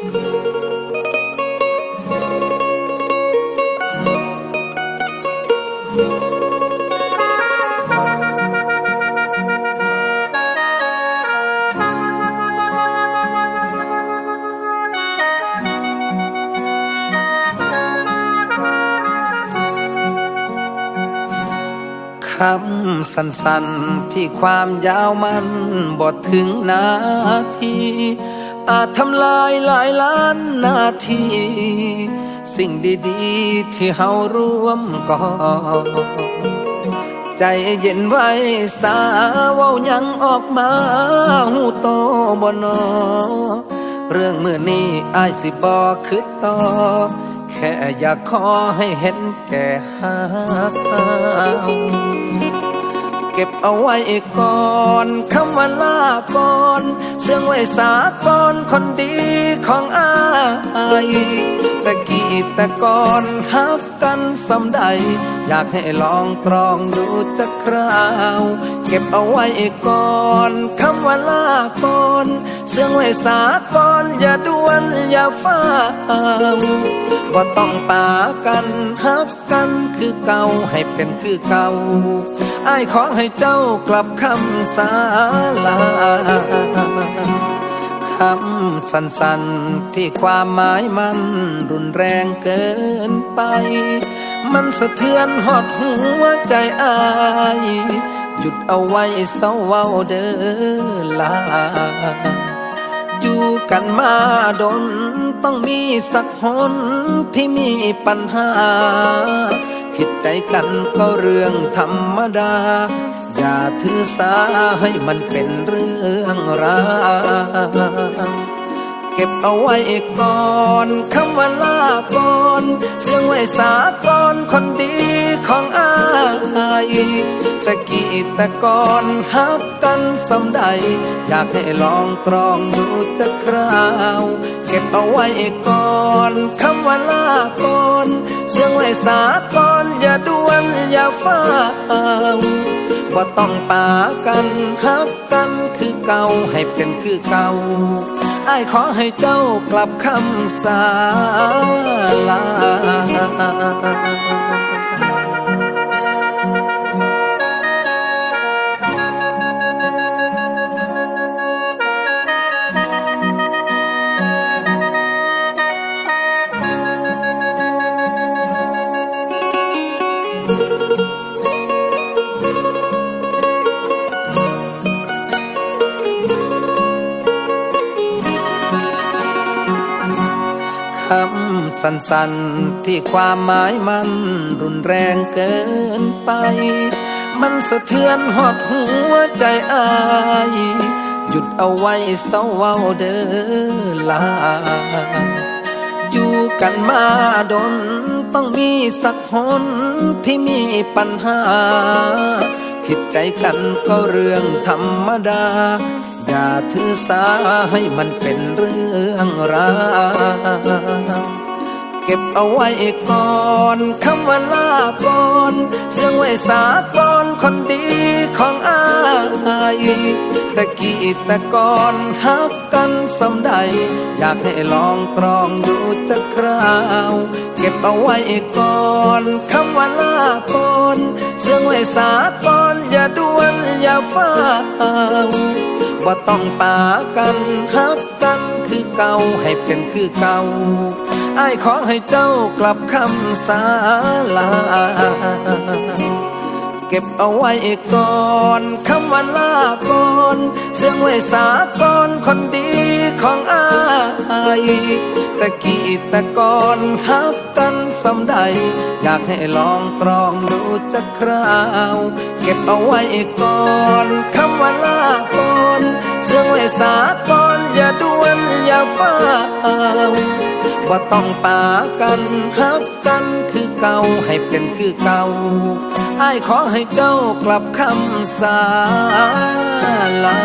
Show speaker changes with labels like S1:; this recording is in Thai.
S1: คำสั้นๆที่ความยาวมันบทถึงนาที อาจทำลายหลายล้านนาที สิ่งดีๆ ที่เฮาร่วมก่อใจเย็นไว้สาว้ายังออกมาหูโตบนอ เรื่องมือนี้อายสิบอคืดต่อ แค่อยากขอให้เห็นแก่หาก เก็บเอาไว้ก่อนคำว่าลาก่อนเสื่องไว้สาก่อนคนดีของอายตะกี้ต่ก่อนฮักกันสำใด อยากให้ลองตรองดูจักคราว เก็บเอาไว้ก่อนคำว่าลาก่อนเสื่องไว้สาก่อนอย่าด่วนอย่าฟ้าวบ่ต้องปากันฮักกันคือเก่าให้เป็นคือเก่า อ้ายขอให้เจ้ากลับคำสาลาคำสั้นๆที่ความหมายมันรุนแรงเกินไป มันสะเทือนหอดหัวใจอายหยุดเอาไว้เศร้าเว้าเด้อลา อยู่กันมาดนต้องมีสักหนที่มีปัญหา ผิดใจกันก็เรื่องธรรมดา อย่าถือสาให้มันเป็นเรื่องราวเก็บเอาไว้ก่อนคำว่าลาก่อนเสียงไว้สาก่อนคนดีของอายตะกี้แต่ก่อนฮักกันสำใด อยากให้ลองตรองดูจักคราว เก็บเอาไว้ก่อนคำว่าลาก่อน เสียงไว้สาก่อนอย่าด่วนอย่าฟ้าวบ่ต้องปากันฮักกันคือเก่าให้เป็นคือเก่าไอ้ขอให้เจ้ากลับคำสาลา สั้นๆที่ความหมายมันรุนแรงเกินไป มันสะเทือนหอดหัวใจอาย หยุดเอาไว้เศร้าเว้าเด้อลา อยู่กันมาดนต้องมีสักหนที่มีปัญหา ผิดใจกันก็เรื่องธรรมดาอย่าถือสาให้มันเป็นเรื่องราว ก็บเอาไว้ก่อนคำว่าลาก่อนเสียงไว้สาก่อนคนดีของอายตะกี้ต่ก่อนฮักกันสำใด อยากให้ลองตรองดูจักคราว เก็บเอาไว้ก่อนคำว่าลาก่อนเสียงไว้สาก่อนอย่าด่วนอย่าฟ้าวบ่ต้องปากันฮักกันคือเก่าให้เป็นคือเก่า อ้ายขอให้เจ้ากลับคำสาลา เก็บเอาไว้ก่อนคำว่าลาก่อนเสียงไว้สาก่อนคนดีของอายตะกี้ต่ก่อนฮักกันสำใด อยากให้ลองตรองดูจักคราว เก็บเอาไว้ก่อนคำว่าลาก่อนเสียงไว้สาก่อนอย่าด่วนอย่าฟ้า บ่ต้องปากันฮักกันคือเก่าให้เป็นคือเก่าอ้ายขอให้เจ้ากลับคำสาลา